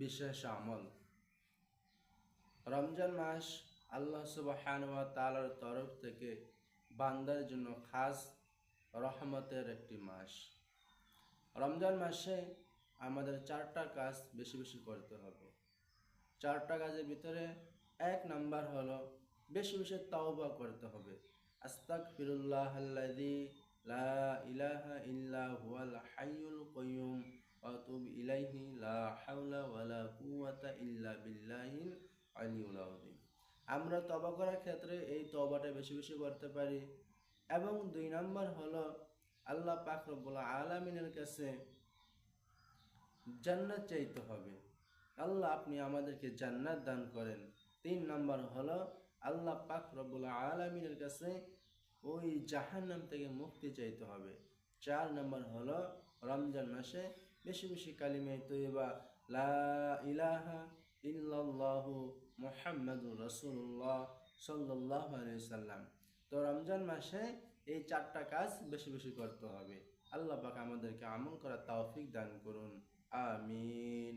বিশেষ আমল। রমজান মাস আল্লাহ সুবহান ওয়া তাআলার তরফ থেকে বান্দার জন্য খাস রহমতের একটি মাস। রমজান মাসে আমাদের চারটা কাজ বেশি বেশি করতে হবে। চারটা কাজের ভিতরে এক নাম্বার হলো বেশি বেশি তাওবা করতে হবে। আস্তাক ফিরুল্লাহ লা ইলাহা ইল্লা হুয়াল হাইয়ুল কাইয়ুম ওয়া তুব ইলাইহি আমরা তবা করার ক্ষেত্রে এই তবাটা বেশি বেশি করতে পারি। এবং দুই নাম্বার হলো আল্লাহ পাক রব্বুল আলামিনের কাছে জান্নাত চাইতে হবে। আল্লাহ আপনি আমাদেরকে জান্নাত দান করেন। তিন নম্বর হলো আল্লাহ পাক রব্বুল আলমিনের কাছে ওই জাহান্নাম থেকে মুক্তি চাইতে হবে। চার নম্বর হলো রমজান মাসে বেশি বেশি কালিমে তৈবা লা ইলাহা ইল্লাল্লাহ সাল্লাল্লাহু আলাইহি সাল্লাম। তো রমজান মাসে এই চারটা কাজ বেশি বেশি করতে হবে। আল্লাহ পাক আমাদেরকে আমল করার তাওফিক দান করুন। আমিন।